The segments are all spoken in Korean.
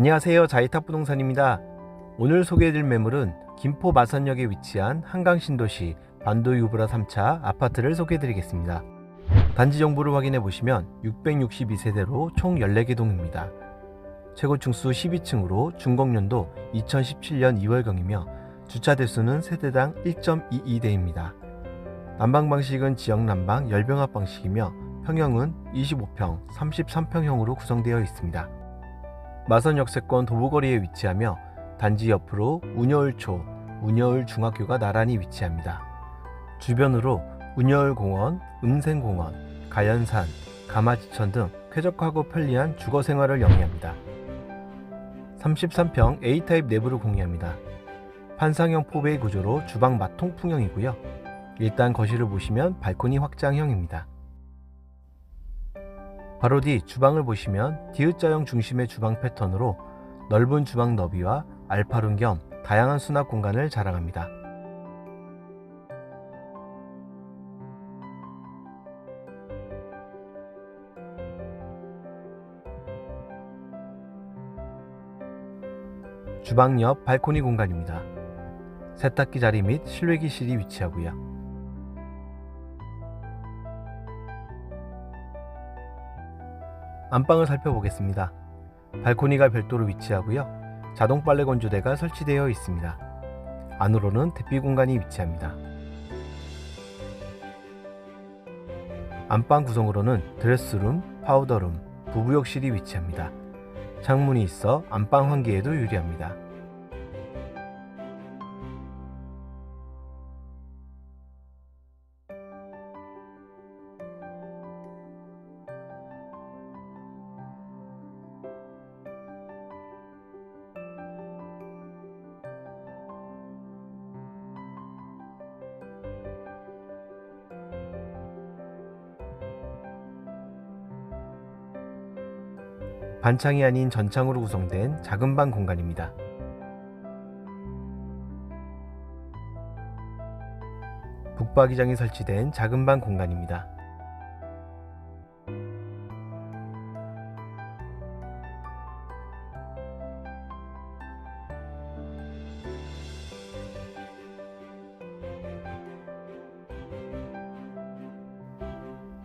안녕하세요. 자이탑 부동산입니다. 오늘 소개해드릴 매물은 김포 마산역에 위치한 한강 신도시 반도 유브라 3차 아파트를 소개해드리겠습니다. 단지 정보를 확인해 보시면 662세대로 총 14개 동입니다. 최고 층수 12층으로 준공연도 2017년 2월경이며 주차 대수는 세대당 1.22대입니다. 난방 방식은 지역 난방 열병합 방식이며 평형은 25평, 33평형으로 구성되어 있습니다. 마산 역세권 도보거리에 위치하며 단지 옆으로 운여울초, 운여울 중학교가 나란히 위치합니다. 주변으로 운여울 공원, 음생공원, 가연산, 가마지천 등 쾌적하고 편리한 주거 생활을 영위합니다. 33평 A타입 내부를 공유합니다. 판상형 포베이 구조로 주방 마통 풍형이고요. 일단 거실을 보시면 발코니 확장형입니다. 바로 뒤 주방을 보시면 디귿자형 중심의 주방 패턴으로 넓은 주방 너비와 알파룸 겸 다양한 수납 공간을 자랑합니다. 주방 옆 발코니 공간입니다. 세탁기 자리 및 실외기실이 위치하고요. 안방을 살펴보겠습니다. 발코니가 별도로 위치하고요. 자동 빨래 건조대가 설치되어 있습니다. 안으로는 대피 공간이 위치합니다. 안방 구성으로는 드레스룸, 파우더룸, 부부욕실이 위치합니다. 창문이 있어 안방 환기에도 유리합니다. 반창이 아닌 전창으로 구성된 작은 방 공간입니다. 북박이장이 설치된 작은 방 공간입니다.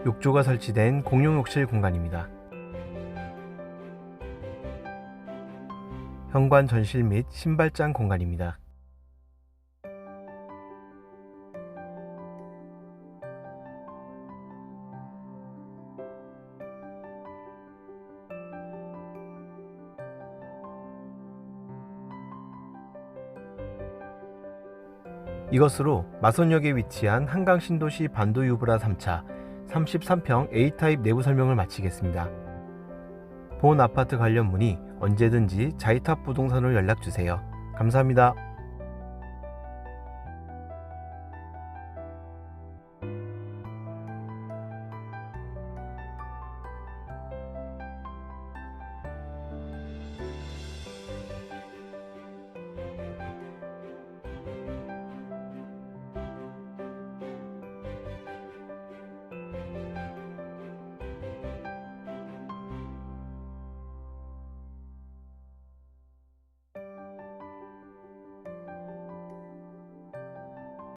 욕조가 설치된 공용 욕실 공간입니다. 현관 전실 및 신발장 공간입니다. 이것으로 마선역에 위치한 한강 신도시 반도 유브라 3차 33평 A타입 내부 설명을 마치겠습니다. 본 아파트 관련 문의 언제든지 자이탑 부동산으로 연락 주세요. 감사합니다.